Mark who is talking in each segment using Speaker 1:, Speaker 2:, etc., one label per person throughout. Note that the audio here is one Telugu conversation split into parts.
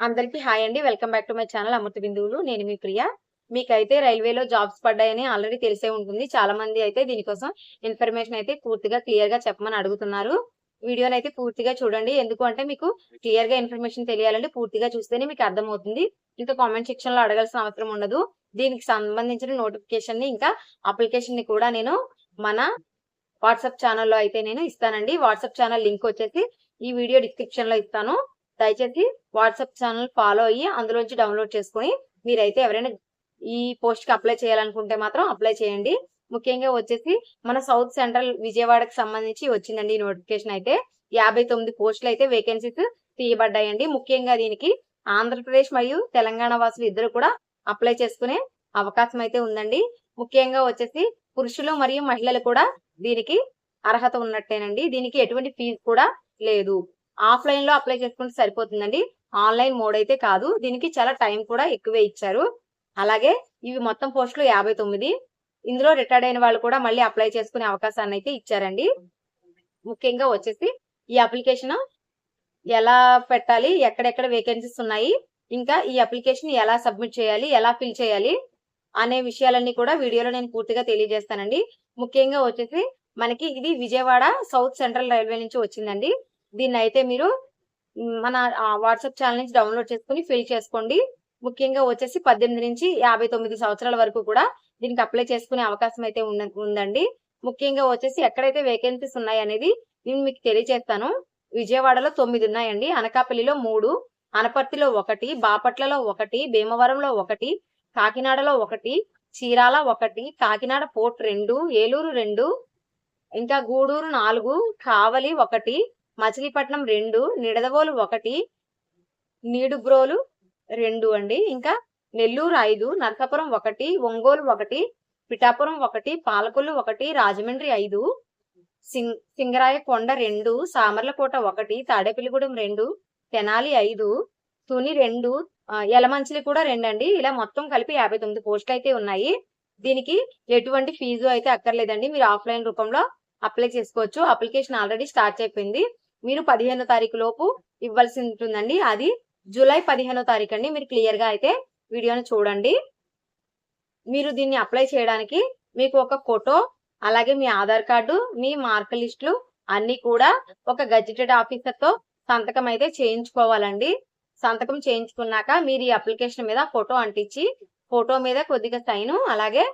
Speaker 1: అందరికీ హాయ్ అండి. Welcome back to my channel అమృత బిందువులు. నేను మీ ప్రియ. మీకైతే రైల్వేలో జాబ్స్ పడ్డాయని ఆల్రెడీ తెలిసే ఉంటుంది. చాలా మంది అయితే దీనికోసం ఇన్ఫర్మేషన్ అయితే పూర్తిగా క్లియర్గా చెప్పమని అడుగుతున్నారు. వీడియోని అయితే పూర్తిగా చూడండి. ఎందుకంటే మీకు క్లియర్గా ఇన్ఫర్మేషన్ తెలియాలంటే పూర్తిగా చూస్తేనే మీకు అర్థమవుతుంది. ఇంకా కామెంట్ సెక్షన్లో అడగాల్సిన అవసరం ఉండదు. దీనికి సంబంధించిన నోటిఫికేషన్ని ఇంకా అప్లికేషన్ని కూడా నేను మన వాట్సాప్ ఛానల్లో అయితే నేను ఇస్తానండి. వాట్సాప్ ఛానల్ లింక్ వచ్చేసి ఈ వీడియో డిస్క్రిప్షన్లో ఇస్తాను. దయచేసి వాట్సాప్ ఛానల్ ఫాలో అయ్యి అందులోంచి డౌన్లోడ్ చేసుకుని మీరైతే ఎవరైనా ఈ పోస్ట్కి అప్లై చేయాలనుకుంటే మాత్రం అప్లై చేయండి. ముఖ్యంగా వచ్చేసి మన సౌత్ సెంట్రల్ విజయవాడకి సంబంధించి వచ్చిందండి ఈ నోటిఫికేషన్ అయితే. యాభై తొమ్మిది పోస్టులు అయితే వేకెన్సీస్ తీయబడ్డాయండి. ముఖ్యంగా దీనికి ఆంధ్రప్రదేశ్ మరియు తెలంగాణ వాసులు ఇద్దరు కూడా అప్లై చేసుకునే అవకాశం అయితే ఉందండి. ముఖ్యంగా వచ్చేసి పురుషులు మరియు మహిళలు కూడా దీనికి అర్హత ఉన్నట్టేనండి. దీనికి ఎటువంటి ఫీజు కూడా లేదు. ఆఫ్లైన్లో అప్లై చేసుకుంటే సరిపోతుందండి. ఆన్లైన్ మోడ్ అయితే కాదు. దీనికి చాలా టైం కూడా ఎక్కువే ఇచ్చారు. అలాగే ఇవి మొత్తం పోస్టులు యాభై తొమ్మిది. ఇందులో రిటైర్డ్ అయిన వాళ్ళు కూడా మళ్ళీ అప్లై చేసుకునే అవకాశాన్ని అయితే ఇచ్చారండి. ముఖ్యంగా వచ్చేసి ఈ అప్లికేషన్ ఎలా పెట్టాలి ఎక్కడెక్కడ వేకెన్సీస్ ఉన్నాయి ఇంకా ఈ అప్లికేషన్ ఎలా సబ్మిట్ చేయాలి ఎలా ఫిల్ చేయాలి అనే విషయాలన్నీ కూడా వీడియోలో నేను పూర్తిగా తెలియజేస్తానండి. ముఖ్యంగా వచ్చేసి మనకి ఇది విజయవాడ సౌత్ సెంట్రల్ రైల్వే నుంచి వచ్చిందండి. దీన్ని అయితే మీరు మన వాట్సాప్ ఛానల్ నుంచి డౌన్లోడ్ చేసుకుని ఫిల్ చేసుకోండి. ముఖ్యంగా వచ్చేసి పద్దెనిమిది నుంచి యాభై తొమ్మిది సంవత్సరాల వరకు కూడా దీనికి అప్లై చేసుకునే అవకాశం అయితే ఉందండి. ముఖ్యంగా వచ్చేసి ఎక్కడైతే వేకెన్సీస్ ఉన్నాయి అనేది నేను మీకు తెలియజేస్తాను. విజయవాడలో తొమ్మిది ఉన్నాయండి. అనకాపల్లిలో మూడు అనపర్తిలో ఒకటి బాపట్లలో ఒకటి భీమవరంలో ఒకటి కాకినాడలో ఒకటి చీరాల ఒకటి కాకినాడ పోర్ట్ రెండు ఏలూరు రెండు ఇంకా గూడూరు నాలుగు కావలి ఒకటి మచిలీపట్నం రెండు నిడదవోలు ఒకటి నీడుబ్రోలు రెండు అండి. ఇంకా నెల్లూరు ఐదు నరసాపురం ఒకటి ఒంగోలు ఒకటి పిఠాపురం ఒకటి పాలకొల్లు ఒకటి రాజమండ్రి ఐదు సింగ్ సింగరాయకొండ రెండు సామర్లకోట ఒకటి తాడేపల్లిగూడెం రెండు తెనాలి ఐదు తుని రెండు ఎలమంచిలి కూడా రెండు అండి ఇలా మొత్తం కలిపి యాభై తొమ్మిది పోస్టులు అయితే ఉన్నాయి. దీనికి ఎటువంటి ఫీజు అయితే అక్కర్లేదండి. మీరు ఆఫ్లైన్ రూపంలో అప్లై చేసుకోవచ్చు. అప్లికేషన్ ఆల్రెడీ స్టార్ట్ అయిపోయింది. మీరు పదిహేనో తారీఖు లోపు ఇవ్వాల్సి ఉంటుందండి అది జూలై పదిహేనో తారీఖు అండి. మీరు క్లియర్గా అయితే వీడియోని చూడండి. మీరు దీన్ని అప్లై చేయడానికి మీకు ఒక ఫోటో అలాగే మీ ఆధార్ కార్డు మీ మార్క్ లిస్టులు అన్ని కూడా ఒక గజెటెడ్ ఆఫీసర్తో సంతకం అయితే చేయించుకోవాలండి. సంతకం చేయించుకున్నాక మీరు ఈ అప్లికేషన్ మీద ఫోటో అంటించి ఫోటో మీద కొద్దిగా సైను అలాగే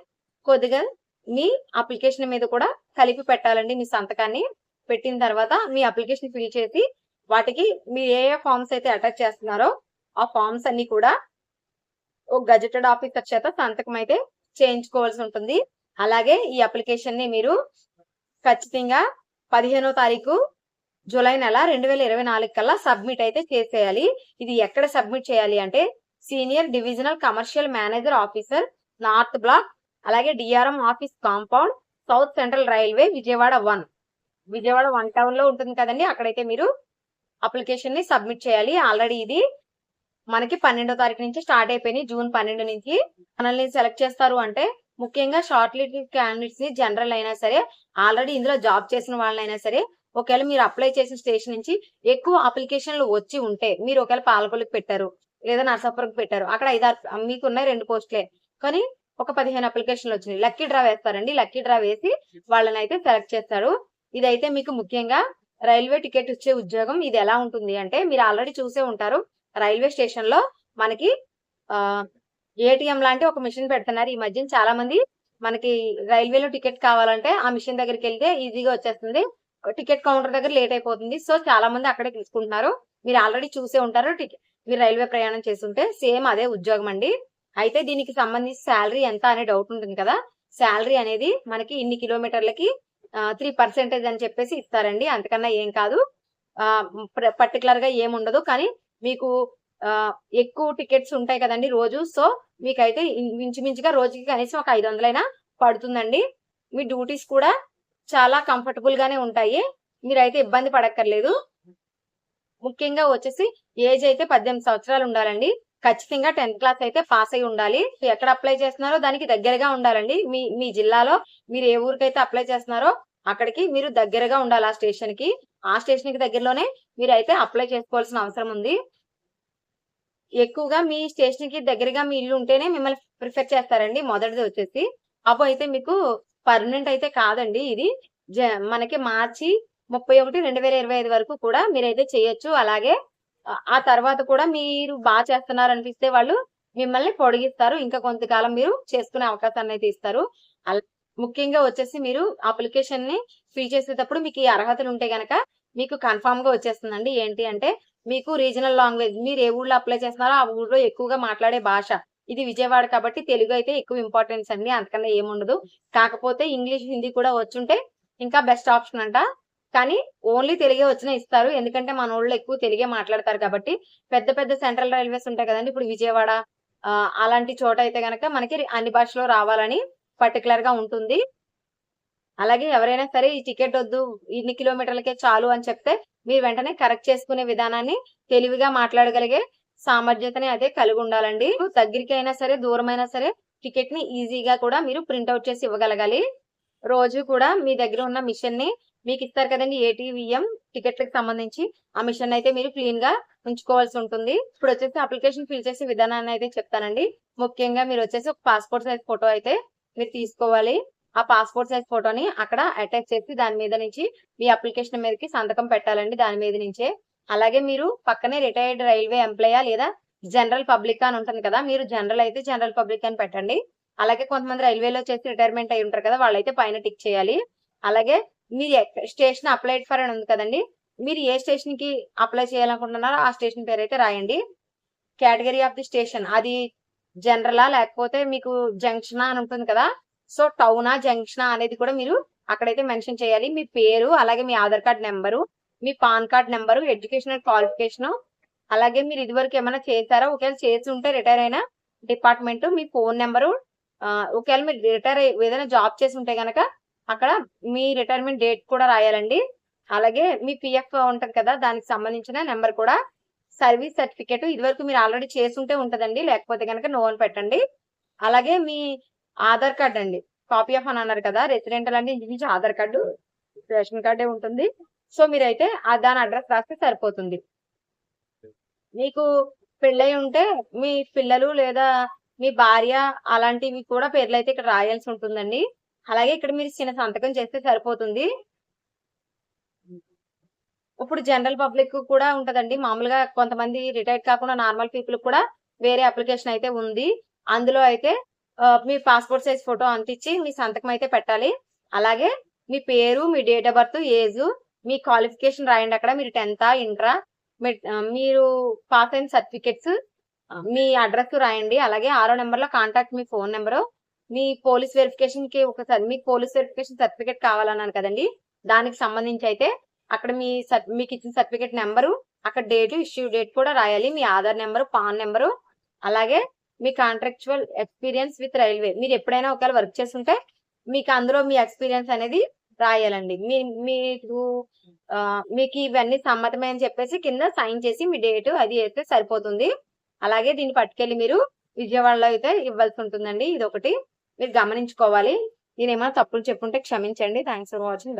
Speaker 1: కొద్దిగా మీ అప్లికేషన్ మీద కూడా కలిపి పెట్టాలండి మీ సంతకాన్ని. పెట్టిన తర్వాత మీ అప్లికేషన్ ఫిల్ చేసి వాటికి మీరు ఏ ఏ ఫామ్స్ అయితే అటాచ్ చేస్తున్నారో ఆ ఫామ్స్ అన్ని కూడా ఒక గజెటెడ్ ఆఫీసర్ చేత సంతకం అయితే చేయించుకోవాల్సి ఉంటుంది. అలాగే ఈ అప్లికేషన్ని మీరు ఖచ్చితంగా పదిహేనో తారీఖు జూలై నెల రెండు వేల ఇరవై నాలుగు కల్లా సబ్మిట్ అయితే చేసేయాలి. ఇది ఎక్కడ సబ్మిట్ చేయాలి అంటే senior divisional commercial manager officer north block అలాగే DRM office compound south central railway Vijayawada one. Vijayawada one టౌన్లో ఉంటుంది కదండి. అక్కడైతే మీరు అప్లికేషన్ని సబ్మిట్ చేయాలి. ఆల్రెడీ ఇది మనకి పన్నెండో తారీఖు నుంచి స్టార్ట్ అయిపోయినాయి. జూన్ పన్నెండు నుంచి మనల్ని సెలెక్ట్ చేస్తారు అంటే ముఖ్యంగా షార్ట్ లిస్ట్ క్యాండిడేట్స్ని జనరల్ అయినా సరే ఆల్రెడీ ఇందులో జాబ్ చేసిన వాళ్ళైనా సరే ఒకవేళ మీరు అప్లై చేసిన స్టేషన్ నుంచి ఎక్కువ అప్లికేషన్లు వచ్చి ఉంటే మీరు ఒకవేళ పాలకొల్లికి పెట్టారు లేదా నర్సాపురంకి పెట్టారు అక్కడ ఐదారు మీకు ఉన్నాయి రెండు పోస్టులే కానీ ఒక పదిహేను అప్లికేషన్లు వచ్చినాయి. లక్కీ డ్రా వేస్తారండి. లక్కీ డ్రా వేసి వాళ్ళని అయితే సెలెక్ట్ చేస్తారు. ఇదైతే మీకు ముఖ్యంగా రైల్వే టికెట్ ఇచ్చే ఉద్యోగం ఇది ఎలా ఉంటుంది అంటే మీరు ఆల్రెడీ చూసే ఉంటారు రైల్వే స్టేషన్లో మనకి ఆ ఏటీఎం లాంటి ఒక మిషన్ పెడుతున్నారు. ఈ మధ్యన చాలా మంది మనకి రైల్వేలో టికెట్ కావాలంటే ఆ మిషన్ దగ్గరికి వెళ్తే ఈజీగా వచ్చేస్తుంది. టికెట్ కౌంటర్ దగ్గర లేట్ అయిపోతుంది. సో చాలా మంది అక్కడే తీసుకుంటున్నారు. మీరు ఆల్రెడీ చూసే ఉంటారు. మీరు రైల్వే ప్రయాణం చేస్తుంటే సేమ్ అదే ఉద్యోగం అండి. అయితే దీనికి సంబంధించి శాలరీ ఎంత అనే డౌట్ ఉంటుంది కదా. శాలరీ అనేది మనకి ఇన్ని కిలోమీటర్లకి త్రీ పర్సెంటేజ్ అని చెప్పేసి ఇస్తారండి. అంతకన్నా ఏం కాదు. పర్టికులర్గా ఏం ఉండదు. కానీ మీకు ఎక్కువ టికెట్స్ ఉంటాయి కదండి రోజు. సో మీకైతే ఇన్- ఇంచుమించుగా రోజుకి కనీసం ఒక ఐదు వందలైనా పడుతుందండి. మీ డ్యూటీస్ కూడా చాలా కంఫర్టబుల్ గానే ఉంటాయి. మీరైతే ఇబ్బంది పడక్కర్లేదు. ముఖ్యంగా వచ్చేసి ఏజ్ అయితే పద్దెనిమిది సంవత్సరాలు ఉండాలండి. ఖచ్చితంగా టెన్త్ క్లాస్ అయితే పాస్ అయి ఉండాలి. ఎక్కడ అప్లై చేస్తున్నారో దానికి దగ్గరగా ఉండాలండి. మీ మీ జిల్లాలో మీరు ఏ ఊరికైతే అప్లై చేస్తున్నారో అక్కడికి మీరు దగ్గరగా ఉండాలి ఆ స్టేషన్కి ఆ స్టేషన్కి దగ్గరలోనే మీరు అయితే అప్లై చేసుకోవాల్సిన అవసరం ఉంది. ఎక్కువగా మీ స్టేషన్కి దగ్గరగా మీ ఇల్లు ఉంటేనే మిమ్మల్ని ప్రిఫర్ చేస్తారండి మొదటిది వచ్చేసి. అప్పుడు అయితే మీకు పర్మనెంట్ అయితే కాదండి ఇది. జ- మనకి మార్చి ముప్పై ఒకటి రెండు వేల ఇరవై ఐదు వరకు కూడా మీరైతే చేయొచ్చు. అలాగే ఆ- తర్వాత కూడా మీరు బాగా చేస్తున్నారు అనిపిస్తే వాళ్ళు మిమ్మల్ని పొడిగిస్తారు. ఇంకా కొంతకాలం మీరు చేసుకునే అవకాశాన్ని అయితే ఇస్తారు. ముఖ్యంగా వచ్చేసి మీరు అప్లికేషన్ని ఫిల్ చేసేటప్పుడు మీకు ఈ అర్హతలు ఉంటే గనక మీకు కన్ఫామ్గా వచ్చేస్తుందండి. ఏంటి అంటే మీకు రీజనల్ లాంగ్వేజ్ మీరు ఏ ఊళ్ళో అప్లై చేస్తున్నారో ఆ ఊళ్ళో ఎక్కువగా మాట్లాడే భాష. ఇది విజయవాడ కాబట్టి తెలుగు అయితే ఎక్కువ ఇంపార్టెన్స్ అండి. అంతకన్నా ఏముండదు. కాకపోతే ఇంగ్లీష్ హిందీ కూడా వచ్చుంటే ఇంకా బెస్ట్ ఆప్షన్ అంట. కానీ ఓన్లీ తెలుగే వచ్చిన ఇస్తారు. ఎందుకంటే మన ఊళ్ళో ఎక్కువ తెలుగే మాట్లాడతారు కాబట్టి పెద్ద పెద్ద సెంట్రల్ రైల్వేస్ ఉంటాయి కదండి. ఇప్పుడు విజయవాడ అలాంటి చోట అయితే గనక మనకి అన్ని భాషలో రావాలని పర్టికులర్గా ఉంటుంది. అలాగే ఎవరైనా సరే ఈ టికెట్ వద్దు ఇన్ని కిలోమీటర్లకే చాలు అని చెప్తే మీరు వెంటనే కరెక్ట్ చేసుకునే విధానాన్ని తెలివిగా మాట్లాడగలిగే సామర్థ్యతని అదే కలిగి ఉండాలండి. దగ్గరికి అయినా సరే దూరమైనా సరే టికెట్ని ఈజీగా కూడా మీరు ప్రింట్అవుట్ చేసి ఇవ్వగలగాలి. రోజు కూడా మీ దగ్గర ఉన్న మిషన్ని మీకు ఇస్తారు కదండి ఏటీవీఎం టికెట్లకు సంబంధించి. ఆ మిషన్ అయితే మీరు క్లీన్గా ఉంచుకోవాల్సి ఉంటుంది. ఇప్పుడు వచ్చేసి అప్లికేషన్ ఫిల్ చేసే విధానాన్ని అయితే చెప్తానండి. ముఖ్యంగా మీరు వచ్చేసి ఒక పాస్పోర్ట్ సైజ్ ఫోటో అయితే మీరు తీసుకోవాలి. ఆ పాస్పోర్ట్ సైజ్ ఫోటోని అక్కడ అటాచ్ చేసి దాని మీద నుంచి మీ అప్లికేషన్ మీదకి సంతకం పెట్టాలండి దాని మీద నుంచే. అలాగే మీరు పక్కనే రిటైర్డ్ రైల్వే ఎంప్లాయా లేదా జనరల్ పబ్లిక్ అని ఉంటుంది కదా మీరు జనరల్ అయితే జనరల్ పబ్లిక్ అని పెట్టండి. అలాగే కొంతమంది రైల్వేలో చేసి రిటైర్మెంట్ అయి ఉంటారు కదా వాళ్ళైతే పైన టిక్ చేయాలి. అలాగే మీరు స్టేషన్ అప్లైడ్ ఫర్ అని ఉంది కదండి. మీరు ఏ స్టేషన్కి అప్లై చేయాలనుకుంటున్నారో ఆ స్టేషన్ పేరు అయితే రాయండి. Category of the station. అది జనరలా లేకపోతే మీకు జంక్షనా అని ఉంటుంది కదా. సో టౌనా జంక్షనా అనేది కూడా మీరు అక్కడైతే మెన్షన్ చేయాలి. మీ పేరు అలాగే మీ ఆధార్ కార్డ్ నెంబరు మీ PAN card number educational qualification అలాగే మీరు ఇదివరకు ఏమైనా చేశారా? ఒకవేళ చేసి ఉంటే రిటైర్ అయిన డిపార్ట్మెంట్ మీ ఫోన్ నెంబరు ఒకవేళ మీరు రిటైర్ ఏదైనా జాబ్ చేసి ఉంటే గనక అక్కడ మీ రిటైర్మెంట్ డేట్ కూడా రాయాలండి. అలాగే మీ పిఎఫ్ ఉంటుంది కదా దానికి సంబంధించిన నెంబర్ కూడా సర్వీస్ సర్టిఫికేట్ ఇదివరకు మీరు ఆల్రెడీ చేసి ఉంటే ఉంటదండి లేకపోతే కనుక నో అని పెట్టండి. అలాగే మీ ఆధార్ కార్డ్ అండి కాపీ ఆఫ్ అని అన్నారు కదా రెసిడెంటల్ అంటే ఇంచుమించు ఆధార్ కార్డు రేషన్ కార్డే ఉంటుంది. సో మీరైతే దాని అడ్రస్ రాస్తే సరిపోతుంది. మీకు పెళ్ళై ఉంటే మీ పిల్లలు లేదా మీ భార్య అలాంటివి కూడా పేర్లు అయితే ఇక్కడ రాయాల్సి ఉంటుందండి. అలాగే ఇక్కడ మీరు చిన్న సంతకం చేస్తే సరిపోతుంది. ఇప్పుడు జనరల్ పబ్లిక్ కూడా ఉంటదండి. మామూలుగా కొంతమంది రిటైర్డ్ కాకుండా నార్మల్ పీపుల్ కూడా వేరే అప్లికేషన్ అయితే ఉంది. అందులో అయితే మీ పాస్పోర్ట్ సైజ్ ఫోటో అంతించి మీ సంతకం అయితే పెట్టాలి. అలాగే మీ పేరు మీ డేట్ ఆఫ్ బర్త్ ఏజ్ మీ క్వాలిఫికేషన్ రాయండి అక్కడ. మీరు టెన్త్ ఇంటరా మీరు పాస్ అయిన సర్టిఫికెట్స్ మీ అడ్రస్ రాయండి. అలాగే ఆరో నెంబర్లో కాంటాక్ట్ మీ ఫోన్ నెంబరు. మీ పోలీస్ వెరిఫికేషన్కి ఒకసారి మీకు పోలీస్ వెరిఫికేషన్ సర్టిఫికేట్ కావాలన్నాను కదండి. దానికి సంబంధించి అయితే అక్కడ మీ సర్- మీకు ఇచ్చిన సర్టిఫికేట్ నెంబరు అక్కడ డేట్ ఇష్యూ డేట్ కూడా రాయాలి. మీ ఆధార్ నెంబరు పాన్ నెంబరు అలాగే మీ కాంట్రాక్చువల్ ఎక్స్పీరియన్స్ విత్ రైల్వే మీరు ఎప్పుడైనా ఒకవేళ వర్క్ చేస్తుంటే మీకు అందులో మీ ఎక్స్పీరియన్స్ అనేది రాయాలండి. మీ మీకు మీకు ఇవన్నీ సమ్మతమే అని చెప్పేసి కింద సైన్ చేసి మీ డేట్ అది అయితే సరిపోతుంది. అలాగే దీన్ని పట్టుకెళ్ళి మీరు విజయవాడలో అయితే ఇవ్వాల్సి ఉంటుందండి. ఇది ఒకటి మీరు గమనించుకోవాలి. నేనేమైనా తప్పులు చెప్పుంటే క్షమించండి. Thanks for watching.